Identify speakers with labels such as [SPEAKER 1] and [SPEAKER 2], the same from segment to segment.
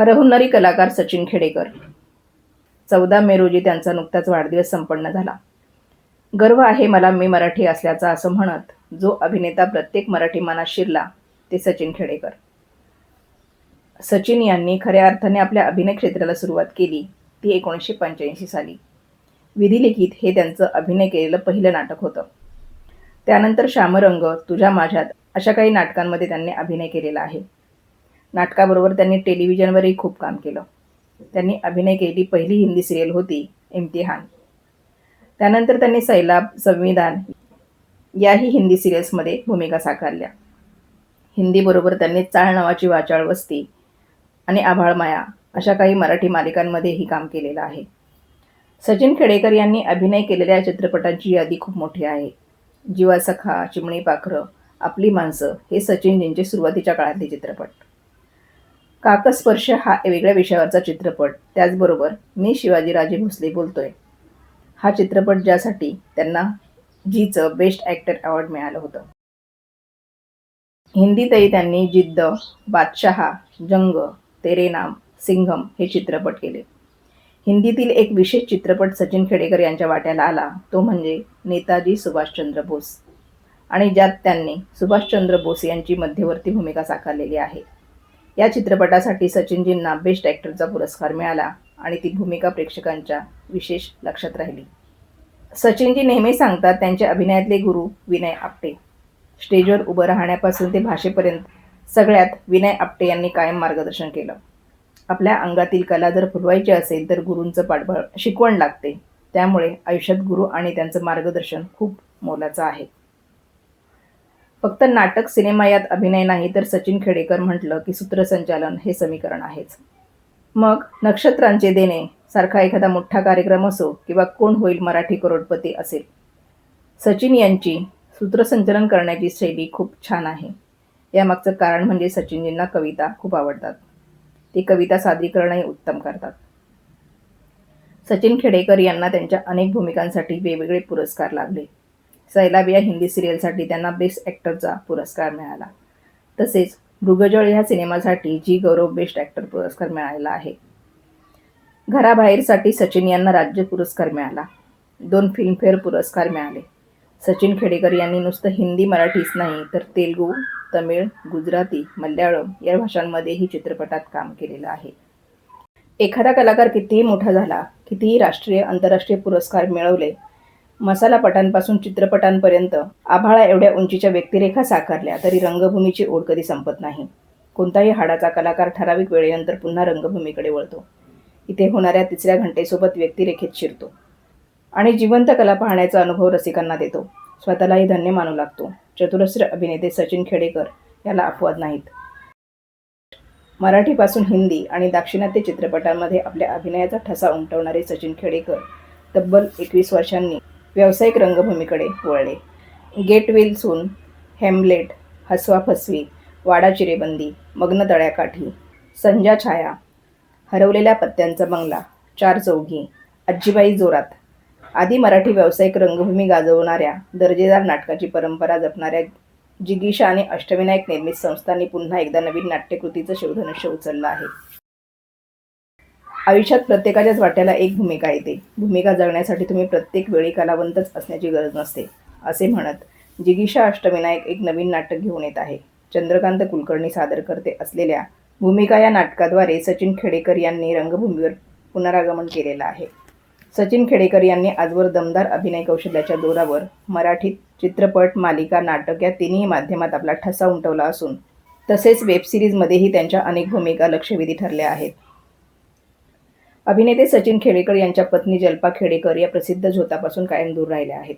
[SPEAKER 1] हरहुन्नरी कलाकार सचिन खेडेकर. चौदा मे रोजी त्यांचा नुकताच वाढदिवस संपन्न झाला. गर्व आहे मला मी मराठी असल्याचा असं म्हणत जो अभिनेता प्रत्येक मराठी मनात शिरला ते सचिन खेडेकर. सचिन यांनी खऱ्या अर्थाने आपल्या अभिनय क्षेत्राला सुरुवात केली ती एकोणीसशे पंच्याऐंशी साली. विधिलिखित हे त्यांचं अभिनय केलेलं पहिलं नाटक होतं. त्यानंतर श्यामरंग तुझ्या माझ्यात अशा काही नाटकांमध्ये त्यांनी अभिनय केलेला आहे. नाटकाबरोबर त्यांनी टेलिव्हिजनवरही खूप काम केलं. त्यांनी अभिनय केली पहिली हिंदी सिरियल होती इम्तिहान. त्यानंतर त्यांनी सैलाब संविधान याही हिंदी सिरियल्समध्ये भूमिका साकारल्या. हिंदीबरोबर त्यांनी चाळ नावाची वाचाळ वस्ती आणि आभाळ माया अशा काही मराठी मालिकांमध्येही काम केलेलं आहे. सचिन खेडेकर यांनी अभिनय केलेल्या चित्रपटांची यादी खूप मोठी आहे. जीवा सखा चिमणी पाखरं आपली माणसं हे सचिनजींचे सुरुवातीच्या काळातले चित्रपट. काकस्पर्श हा वेगळ्या विषयावरचा चित्रपट. त्याचबरोबर मी शिवाजीराजे भोसले बोलतोय. हा चित्रपट ज्यासाठी त्यांना जीचं बेस्ट ॲक्टर अवॉर्ड मिळालं होतं. हिंदीतही त्यांनी जिद्द बादशहा जंग तेरे नाम सिंघम हे चित्रपट केले. हिंदीतील एक विशेष चित्रपट सचिन खेडेकर यांच्या वाट्याला आला तो म्हणजे नेताजी सुभाषचंद्र बोस. आणि ज्यात त्यांनी सुभाषचंद्र बोस यांची मध्यवर्ती भूमिका साकारलेली आहे. या चित्रपटासाठी सचिनजींना बेस्ट ॲक्टरचा पुरस्कार मिळाला आणि ती भूमिका प्रेक्षकांच्या विशेष लक्षात राहिली. सचिनजी नेहमी सांगतात त्यांचे अभिनयातले गुरु विनय आपटे. स्टेजवर उभं राहण्यापासून ते भाषेपर्यंत सगळ्यात विनय आपटे यांनी कायम मार्गदर्शन केलं. आपल्या अंगातील कला जर फुलवायची असेल तर गुरूंचं पाठबळ शिकवण लागते. त्यामुळे आयुष्यात गुरु आणि त्यांचं मार्गदर्शन खूप मोलाचं आहे. फक्त नाटक सिनेमा यात अभिनय नाही तर सचिन खेडेकर म्हटलं की सूत्रसंचालन हे समीकरण आहेच. मग नक्षत्रांचे देणे सारखा एखादा मोठा कार्यक्रम असो किंवा कोण होईल मराठी करोडपती असेल. सचिन यांची सूत्रसंचलन करण्याची शैली खूप छान आहे. यामागचं कारण म्हणजे सचिनजींना कविता खूप आवडतात. ते कविता सादरीकरणही उत्तम करतात. सचिन खेडेकर यांना त्यांच्या अनेक भूमिकांसाठी वेगवेगळे पुरस्कार लागले. सैलाब या हिंदी सिरियलसाठी त्यांना बेस्ट ॲक्टरचा पुरस्कार मिळाला. तसेच मृगजळ ह्या सिनेमासाठी जी गौरव बेस्ट ॲक्टर पुरस्कार मिळालेला आहे. घराबाहेरसाठी सचिन यांना राज्य पुरस्कार मिळाला. दोन फिल्मफेअर पुरस्कार मिळाले. सचिन खेडेकर यांनी नुसतं हिंदी मराठीच नाही तर तेलुगू तमिळ गुजराती मल्याळम या भाषांमध्येही चित्रपटात काम केलेलं आहे. एखादा कलाकार कितीही मोठा झाला कितीही राष्ट्रीय आंतरराष्ट्रीय पुरस्कार मिळवले मसालापटांपासून चित्रपटांपर्यंत आभाळा एवढ्या उंचीच्या व्यक्तिरेखा साकारल्या तरी रंगभूमीची ओढ कधी संपत नाही. कोणताही हाडाचा कलाकार ठराविक वेळेनंतर पुन्हा रंगभूमीकडे वळतो. इथे होणाऱ्या तिसऱ्या घंटेसोबत व्यक्तिरेखेत शिरतो. आणि जिवंत कला पाहण्याचा अनुभव रसिकांना देतो. स्वतःलाही धन्य मानू लागतो. चतुरस्र अभिनेते सचिन खेडेकर याला अपवाद नाहीत. मराठीपासून हिंदी आणि दाक्षिणात्य चित्रपटांमध्ये आपल्या अभिनयाचा ठसा उमटवणारे सचिन खेडेकर तब्बल एकवीस वर्षांनी व्यावसायिक रंगभूमीकडे वळले. गेटवेल सून हेमलेट हसवा फसवी वाडा चिरेबंदी मग्न तळ्याकाठी संजा छाया हरवलेल्या पत्त्यांचा बंगला चार चौघी आजीबाई जोरात. आदी मराठी व्यावसायिक रंगभूमी गाजवणाऱ्या दर्जेदार नाटकाची परंपरा जपणाऱ्या जिगीषा आणि अष्टविनायक निर्मित संस्थांनी पुन्हा एकदा नवीन नाट्यकृतीचं शिवधनुष्य उचललं आहे. आयुष्यात प्रत्येकाच्याच वाट्याला एक भूमिका येते. भूमिका जगण्यासाठी तुम्ही प्रत्येक वेळी कलावंतच असण्याची गरज नसते असे म्हणत जिगीषा अष्टविनायक एक नवीन नाटक घेऊन येत आहे. चंद्रकांत कुलकर्णी सादर करते असलेल्या भूमिका या नाटकाद्वारे सचिन खेडेकर यांनी रंगभूमीवर पुनरागमन केलेलं आहे. सचिन खेडेकर यांनी आजवर दमदार अभिनय कौशल्याच्या जोरावर मराठीत चित्रपट मालिका नाटक या तिन्ही माध्यमात आपला ठसा उमटवला असून तसेच वेबसिरीजमध्येही त्यांच्या अनेक भूमिका लक्षवेधी ठरल्या आहेत. अभिनेते सचिन खेडेकर यांच्या पत्नी जल्पा खेडेकर या प्रसिद्ध झोतापासून कायम दूर राहिल्या आहेत.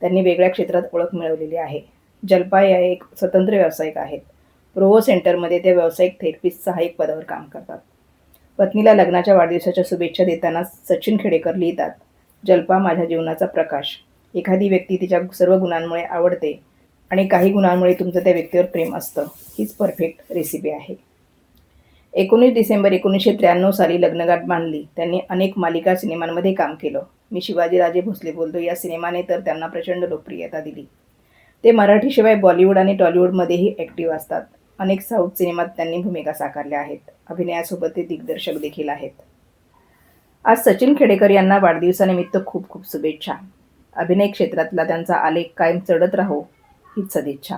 [SPEAKER 1] त्यांनी वेगळ्या क्षेत्रात ओळख मिळवलेली आहे. जल्पा या एक स्वतंत्र व्यावसायिक आहेत. प्रोवो सेंटरमध्ये त्या व्यावसायिक थेरपिस्ट सहाय्यक पदावर काम करतात. पत्नीला लग्नाच्या वाढदिवसाच्या शुभेच्छा देताना सचिन खेडेकर लिहितात जल्पा माझ्या जीवनाचा प्रकाश. एखादी व्यक्ती तिच्या सर्व गुणांमुळे आवडते आणि काही गुणांमुळे तुमचं त्या व्यक्तीवर प्रेम असतं. हीच परफेक्ट रेसिपी आहे. एकोणीस डिसेंबर एकोणीसशे त्र्याण्णव साली लग्नगाठ बांधली. त्यांनी अनेक मालिका सिनेमांमध्ये काम केलं. मी शिवाजीराजे भोसले बोलतो या सिनेमाने तर त्यांना प्रचंड लोकप्रियता दिली. ते मराठीशिवाय बॉलिवूड आणि टॉलिवूडमध्येही ॲक्टिव्ह असतात. अनेक साऊथ सिनेमात त्यांनी भूमिका साकारल्या आहेत. अभिनयासोबत ते दिग्दर्शक देखील आहेत. आज सचिन खेडेकर यांना वाढदिवसानिमित्त खूप खूप शुभेच्छा. अभिनय क्षेत्रातला त्यांचा आलेख कायम चढत राहो हीच सदिच्छा.